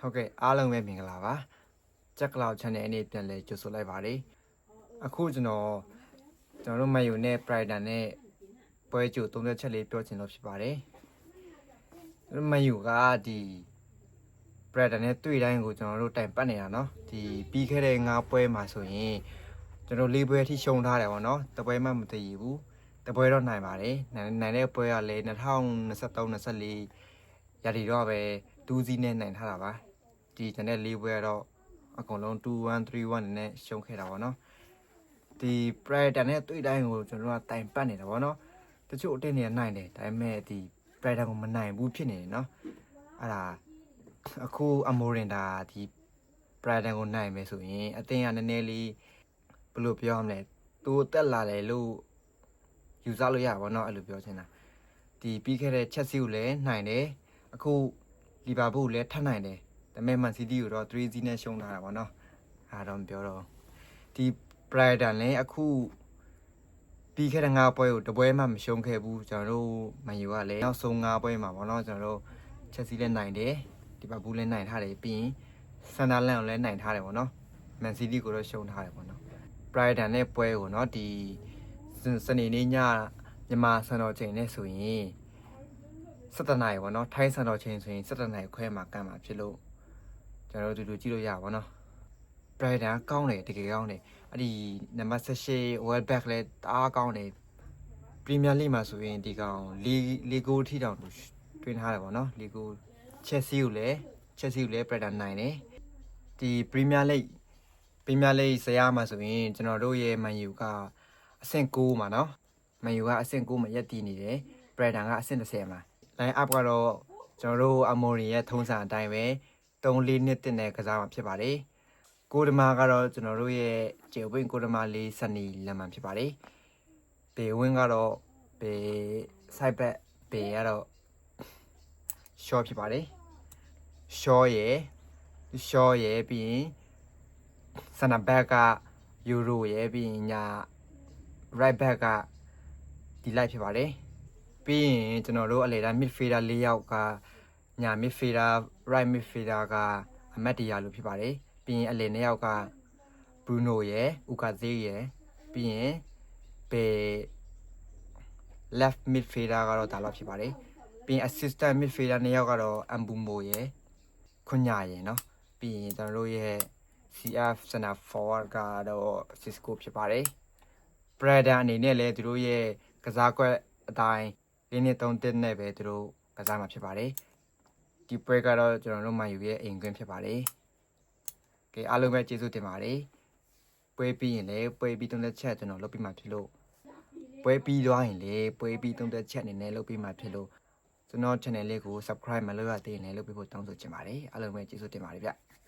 ဟုတ်ကဲ့အားလုံးပဲမင်္ဂလာပါကြက်ကလောက် channel အနေပြန်လဲကြိုဆိုလိုက်ပါတယ်အခုကျွန်တော်ကျွန်တော်တို့မယူနဲ့ Pride နဲ့ပွဲကြို30ချက်လေးပြောချင်လို့ဖြစ်ပါတယ်ကျွန်တော်မယူကဒီ Pride နဲ့တွေ့တိုင်းကိုကျွန်တော်တို့တိုင်ပတ်နေတာเนาะဒီပြီးခဲ့တဲ့ငါးပွဲမှာဆိုရင်ကျွန်တော်လေးပွဲအထိရှုံထားတယ်ဗောနော်တပွဲမှမတည်ဘူးတပွဲတော့နိုင်ပါတယ်နိုင်နိုင်တဲ့ပွဲကလည်း2023 24ရာသီတော့ပဲဒူးစီးနဲ့နိုင်ထားတာပါ ဒီကျန်တဲ့၄ဘွဲကတော့အကုန်လုံး2131နဲ့ရှုံးခဲ့တာပေါ့နော်ဒီ Predator နဲ့တွေ့တိုင်းကိုကျွန်တော်တို့ကတိုင်ပတ်နေတာပေါ့နော်တချို့အတင်းနေနိုင်တယ်ဒါပေမဲ့ဒီ Predator ကိုမနိုင်ဘူးဖြစ်နေတယ်နော်အဲ့ဒါအခု Amorin ဒါဒီ Predator ကိုနိုင်မယ်ဆိုရင်အတင်းကနည်းနည်းလေးဘယ်လိုပြောရမလဲသူတက်လာတယ်လို့ယူဆလို့ရပါဘောเนาะအဲ့လိုပြောချင်တာဒီပြီးခဲ့တဲ့ Chelsea ကိုလည်းနိုင်တယ်အခုလီဗာပူးကိုလည်းထပ်နိုင်တယ် ဒါပေမဲ့ Man City ကိုတော့3-0နဲ့ရှုံးထားတာပေါ့နော်အားတော့မပြောတော့ဒီ Brighton လည်းအခုပြီးခဲ့တဲ့၅ပွဲကိုတပွဲမှမရှုံးခဲ့ဘူးကျွန်တော်တို့မန်ယူကလည်းနောက်ဆုံး၅ပွဲမှာပေါ့နော်ကျွန်တော်တို့ Chelsea လည်းနိုင်တယ်ဒီပါဘူးလည်းနိုင်ထားတယ်ပြီးရင် Sunderland ကိုလည်းနိုင်ထားတယ်ပေါ့နော် Man City ကိုတော့ရှုံးထားတယ်ပေါ့နော် Brighton နဲ့ပွဲကိုနော်ဒီစနေနေ့ညမြန်မာစံတော်ချိန်နဲ့ဆိုရင်17နာရီပေါ့နော်ထိုင်းစံတော်ချိန်ဆိုရင်17နာရီခွဲမှာကမ်းမှာဖြစ်လို့ ကျွန်တော်တို့တူတူကြည့်လို့ရပါတော့ Brighton ကောင်းတယ်တကယ်ကောင်းတယ်အဲ့ဒီနံပါတ်18 World Back လည်းတအားကောင်းတယ် Premier League မှာဆိုရင်ဒီကောင်လီလီဂိုထိတောင်တွင်းထားတယ်ပေါ့နော်လီဂို Chelsea ကိုလည်း Chelsea ကိုလည်း Brighton နိုင်တယ်ဒီ Premier League Premier League ဇယားမှာဆိုရင်ကျွန်တော်တို့ရဲ့ Man U ကအဆင့်9မှာနော် Man U ကအဆင့်9မှာရပ်တည်နေတယ် Brighton ကအဆင့်10မှာ line up ကတော့ကျွန်တော်တို့ Amorin ရဲ့ထုံးစံအတိုင်းပဲ 3လေးနှစ်တင်တဲ့ကစားမှာဖြစ်ပါတယ်။ကိုဒမာကတော့ကျွန်တော်တို့ရဲ့ကျေဝင်းကိုဒမာလေးစနီလမ်းမှာဖြစ်ပါတယ်။ဘေဝင်းကတော့ဘေဆိုင်ဘက်ဘေကတော့ရှော့ဖြစ်ပါတယ်။ရှော့ရဲ့ရှော့ရဲ့ပြီးရင်စနဘက်ကယူရိုရဲ့ပြီးရင်ညာ right back ကဒီလိုက်ဖြစ်ပါတယ်။ပြီးရင်ကျွန်တော်တို့အလေတန်း midfielder ၄ယောက်က ညာ midfielder right midfielder ကအမတ်တရာလို့ဖြစ်ပါတယ်ပြီးရင်အလယ်နှစ်ယောက်က Bruno ရယ် Ukaze ရယ်ပြီးရင်ဘေ left midfielder ကတော့ဒါလောက်ဖြစ်ပါတယ်ပြီးရင် assistant midfielder နှစ်ယောက်ကတော့ Ambumo ရယ်ခွညာရယ်เนาะပြီးရင်ကျွန်တော်တို့ရဲ့ CF center forward ကတော့ Cisco ဖြစ်ပါတယ် Brother အနေနဲ့လည်းသူတို့ရဲ့ကစားကွက်အတိုင်းလေးနှစ်သုံးတစ်နဲ့ပဲသူတို့ကစားမှာဖြစ်ပါတယ် ဒီပွဲကတော့ကျွန်တော်တို့မှယူရဲ့အိမ်ကွင်းဖြစ်ပါတယ်။ကဲအားလုံးပဲကျေးဇူးတင်ပါတယ်။ပွဲပြီးရင်လည်းပွဲပြီးသုံးသက်ချက်ကျွန်တော်လုပ်ပြီးမှဖြစ်လို့ပွဲပြီးသွားရင်လည်းပွဲပြီးသုံးသက်ချက်အနေနဲ့လုပ်ပြီးမှဖြစ်လို့ကျွန်တော် channel လေးကို subscribe မလုပ်ရသေးရင်လည်းလုပ်ပြီးဖို့တောင်းဆိုချင်ပါတယ်။အားလုံးပဲကျေးဇူးတင်ပါတယ်ဗျ။